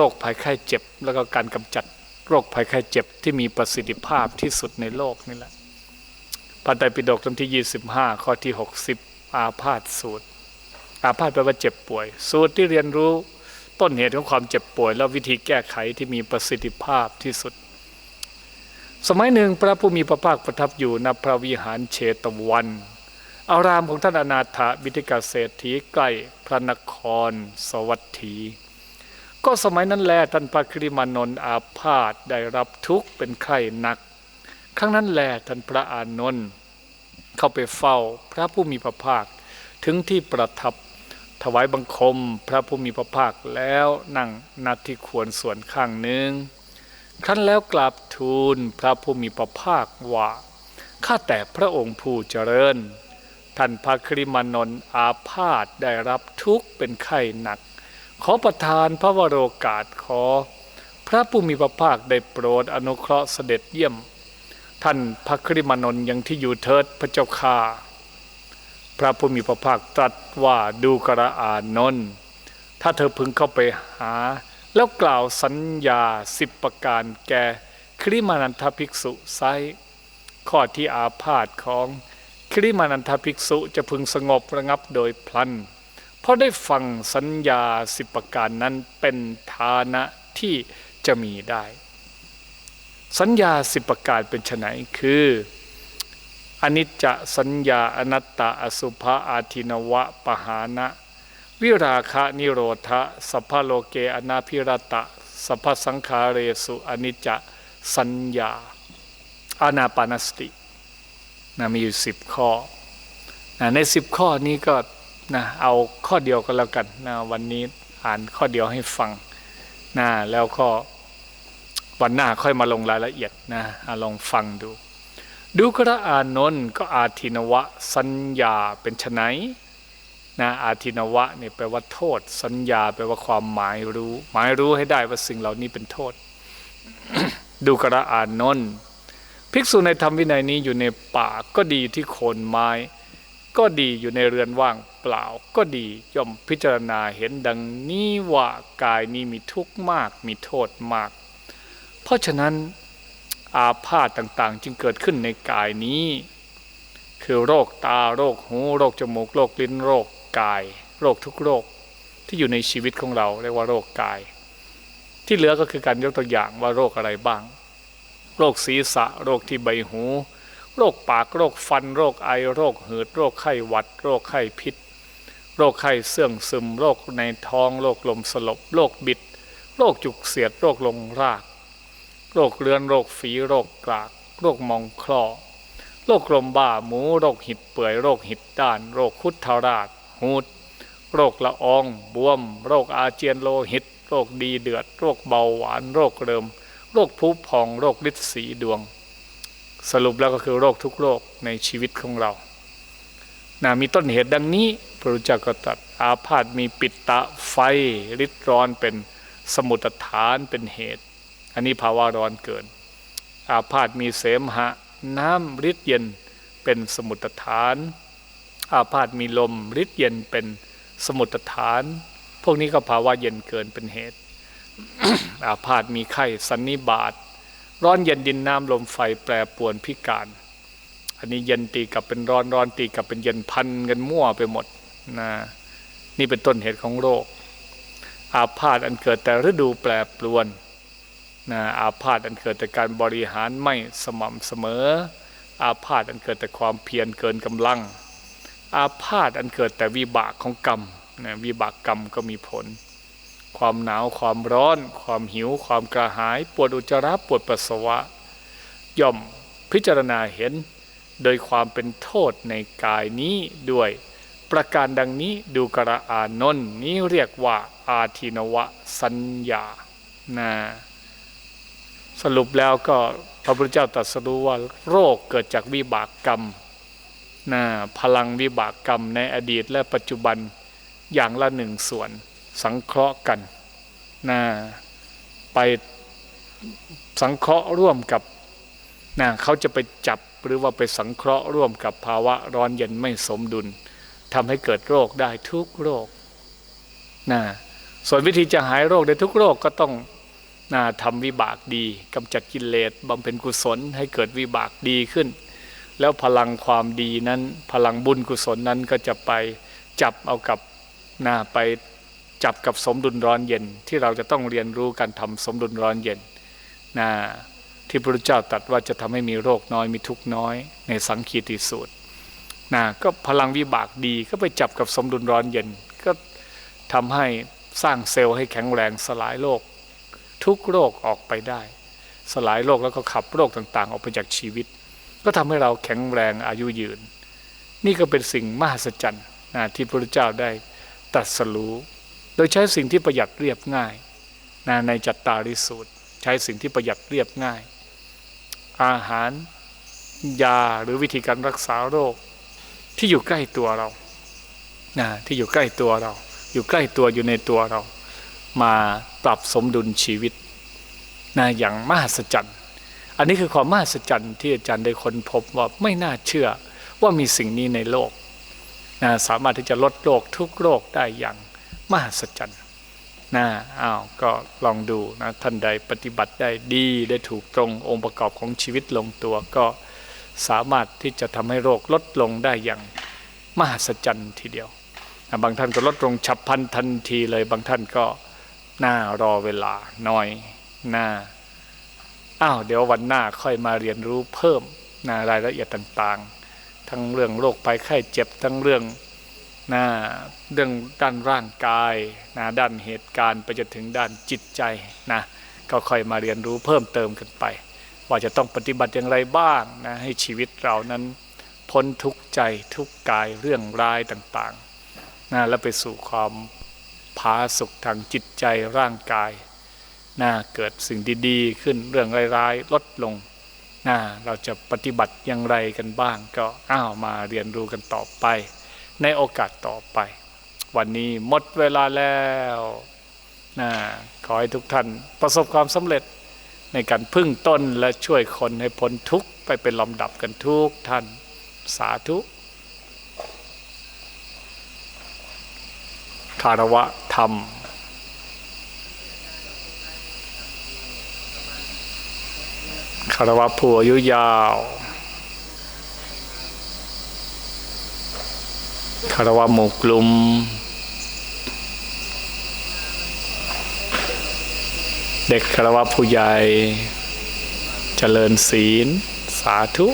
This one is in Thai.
โรคภัยไข้เจ็บ แล้วก็การกำจัดโรคภัยไข้เจ็บที่มีประสิทธิภาพที่สุดในโลกนี่แหละพระไตรปิฎกเล่มที่ 25 ข้อที่ 60 อาพาธสูตร อาพาธแปลว่าเจ็บป่วย สูตรที่เรียนรู้ต้นเหตุของความเจ็บป่วย และวิธีแก้ไขที่มีประสิทธิภาพที่สุด สมัยหนึ่งพระผู้มีพระภาคประทับอยู่ณพระวิหารเชตวัน อารามของท่านอนาถบิทิกาเศรษฐีใกล้พระนครสวัสดี ก็สมัยนั้นแลท่านพระคริมานนท์อาพาธได้รับทุกข์เป็นไข้หนัก ครั้งนั้นแลท่านพระอานนท์เข้าไปเฝ้าพระผู้มีพระภาค ถึงที่ประทับถวายบังคมพระผู้มีพระภาคแล้วนั่งนัดที่ควรส่วนข้างหนึ่งครั้นแล้วกราบทูลพระผู้มีพระภาคว่าข้าแต่พระองค์ผู้เจริญ ท่านพระคริมานนท์อาพาธได้รับทุกข์เป็นไข้หนัก ขอประทานพระวโรกาสขอ พระผู้มีพระภาคได้โปรดอนุเคราะห์เสด็จเยี่ยม ท่านพระคริมานนท์ยังที่อยู่เทิดพระเจ้าค่าพระผู้มีพระภาคตรัสว่าดูกระอานนท์ถ้าเธอพึงเข้าไปหา แล้วกล่าวสัญญาสิบประการแก่คริมานันทภิกษุไซข้อที่อาพาธของคริมานันทภิกษุจะพึงสงบระงับโดยพลัน ราะได้ฟังสัญญาสิบประการนั้นเป็นฐานะที่จะมีได้ สัญญาสิบประการเป็นไนคืออนิจจสัญญาอนัตตาอสุภะอาทินวะปหานะ วิราคะนิโรธะสัพพโลเกอนาพิรตะสัพพสังขาเรสุอนิจจสัญญาอานาปานสตินะมีอยู่สิบข้อนะในสิบข้อนี้ก็ นะเอาข้อเดียวก็แล้วกันนะวันนี้อ่านข้อเดียวให้ฟังนะแล้วก็วันหน้าค่อยมาลงรายละเอียดนะลองฟังดู ดูกระอานนท์ก็อาทินวะสัญญาเป็นไฉนนะอาทินวะเนี่ยแปลว่าโทษ สัญญาแปลว่าความหมายรู้ หมายรู้ให้ได้ว่าสิ่งเหล่านี้เป็นโทษ ดูกระอานนท์ภิกษุในธรรมวินัยนี้อยู่ในป่าก็ดีที่โคนไม้ ก็ดีอยู่ในเรือนว่างเปล่าก็ดีย่อมพิจารณาเห็นดังนี้ว่ากายนี้มีทุกข์มากมีโทษมาก เพราะฉะนั้นอาพาธต่างๆ จึงเกิดขึ้นในกายนี้ คือโรคตาโรคหูโรคจมูกโรคลิ้นโรคกาย โรคทุกโรคที่อยู่ในชีวิตของเราเรียกว่าโรคกาย ที่เหลือก็คือการยกตัวอย่างว่าโรคอะไรบ้าง โรคศีรษะ โรคที่ใบหู โรคปากโรคฟันโรคไอโรคหืดโรคไข้หวัด โรคไข้พิษ โรคไข้เสื่องซึม โรคในท้องโรคลมสลบ โรคบิด โรคจุกเสียดโรคลงราก โรคเรื้อนโรคฝีโรคกราก โรคมองคลอโรคลมบ้าหมูโรคหิดเปื่อยโรคหิดด้าน โรคคุดทาราดหูด โรคละอองบวม โรคอาเจียนโลหิต โรคดีเดือด โรคเบาหวาน โรคเริม โรคผุพอง โรคฤทธิ์สีดวง สรุปแล้วก็คือโรคทุกโรคในชีวิตของเรานะมีต้นเหตุดังนี้พระรุจ้าก็ตัดอาพาธมีปิดตะไฟริดร้อนเป็นสมุตฐานเป็นเหตุ อันนี้ภาวะร้อนเกิน อาพาธมีเสมหะ น้ำฤทธิ์เย็นเป็นสมุตฐาน อาพาธมีลมฤทธิ์เย็นเป็นสมุตฐาน พวกนี้ก็ภาวะเย็นเกินเป็นเหตุ อาพาธมีไข้สันนิบาต ร้อนเย็นดินน้ำลมไฟแปรปวนพิการ อันนี้เย็นตีกับเป็นร้อนร้อนตีกับเป็นเย็นพันกันมั่วไปหมดนะนี่เป็นต้นเหตุของโรค อาพาธอันเกิดแต่ฤดูแปรปรวนนะอาพาธอันเกิดแต่การบริหารไม่สม่ำเสมอ อาพาธอันเกิดแต่ความเพียรเกินกำลัง อาพาธอันเกิดแต่วิบากของกรรมนะวิบากกรรมก็มีผล ความหนาวความร้อน ความหิว ความกระหาย ปวดอุจจาระปวดปัสสาวะ ย่อมพิจารณาเห็น โดยความเป็นโทษในกายนี้ด้วย ประการดังนี้ดูกระอานนท์นี้เรียกว่าอาทินวะสัญญานะสรุปแล้วก็พระพุทธเจ้าตรัสรู้ว่าโรคเกิดจากวิบากกรรมนะพลังวิบากกรรมในอดีตและปัจจุบันอย่างละหนึ่งส่วน สังเคราะห์กันนะไปสังเคราะห์ร่วมกับนะเขาจะไปจับหรือว่าไปสังเคราะห์ร่วมกับภาวะร้อนเย็นไม่สมดุลทำให้เกิดโรคได้ทุกโรคนะส่วนวิธีจะหายโรคในทุกโรคก็ต้องนาทำวิบากดีกำจัดกิเลสบำเพ็ญกุศลให้เกิดวิบากดีขึ้น แล้วพลังความดีนั้น พลังบุญกุศลนั้นก็จะไปจับเอากับนาไป จับกับสมดุลร้อนเย็นที่เราจะต้องเรียนรู้การทำสมดุลร้อนเย็นนะที่พระพุทธเจ้าตรัสว่าจะทำให้มีโรคน้อยมีทุกข์น้อย ในสังคีติสูตรนะก็พลังวิบากดีก็ไปจับกับสมดุลร้อนเย็น ก็ทำให้สร้างเซลล์ให้แข็งแรงสลายโรคทุกโรคออกไปได้ สลายโรคแล้วก็ขับโรคต่างๆ ออกไปจากชีวิต ก็ทำให้เราแข็งแรงอายุยืน นี่ก็เป็นสิ่งมหัศจรรย์นะที่พระพุทธเจ้าได้ตรัสรู้ โดยใช้สิ่งที่ประหยัดเรียบง่ายนะในจัตตาริสูตร ใช้สิ่งที่ประหยัดเรียบง่าย อาหารยาหรือวิธีการรักษาโรค ที่อยู่ใกล้ตัวเรานะที่อยู่ใกล้ตัวเรา อยู่ใกล้ตัวอยู่ในตัวเรา มาปรับสมดุลชีวิตนะอย่างมหัศจรรย์ อันนี้คือความมหัศจรรย์ที่อาจารย์ได้ค้นพบว่าไม่น่าเชื่อว่ามีสิ่งนี้ในโลกนะสามารถที่จะลดโรคทุกโรคได้อย่าง มหัศจรรย์นะอ้าวก็ลองดูนะท่านใดปฏิบัติได้ดีได้ถูกตรงองค์ประกอบของชีวิตลงตัวก็สามารถที่จะทำให้โรคลดลงได้อย่างมหัศจรรย์ทีเดียวนะบางท่านก็ลดลงฉับพลันทันทีเลย บางท่านก็น่ารอเวลาน้อยน่าอ้าวเดี๋ยววันหน้าค่อยมาเรียนรู้เพิ่มนะรายละเอียดต่างๆ ทั้งเรื่องโรคภัยไข้เจ็บทั้งเรื่อง นะเรื่องด้านร่างกายนะด้านเหตุการณ์ไปจนถึงด้านจิตใจนะก็ค่อยมาเรียนรู้เพิ่มเติมกันไป ว่าจะต้องปฏิบัติอย่างไรบ้างนะให้ชีวิตเรานั้นพ้นทุกใจทุกกายเรื่องร้ายต่างๆนะแล้วไปสู่ความผาสุกทางจิตใจร่างกายนะเกิดสิ่งดีๆ ขึ้นเรื่องร้ายๆลดลงนะเราจะปฏิบัติอย่างไรกันบ้าง ก็อ้าวมาเรียนรู้กันต่อไป ในโอกาสต่อไป วันนี้หมดเวลาแล้วนะขอให้ทุกท่านประสบความสำเร็จในการพึ่งต้นและช่วยคนให้พ้นทุกข์ไปเป็นลำดับกันทุกท่านสาธุคารวะธรรมคารวะผู้อายุยาว คารวะหมู่กลุ่มเด็กคารวะผู้ใหญ่ เจริญศีล สาธุ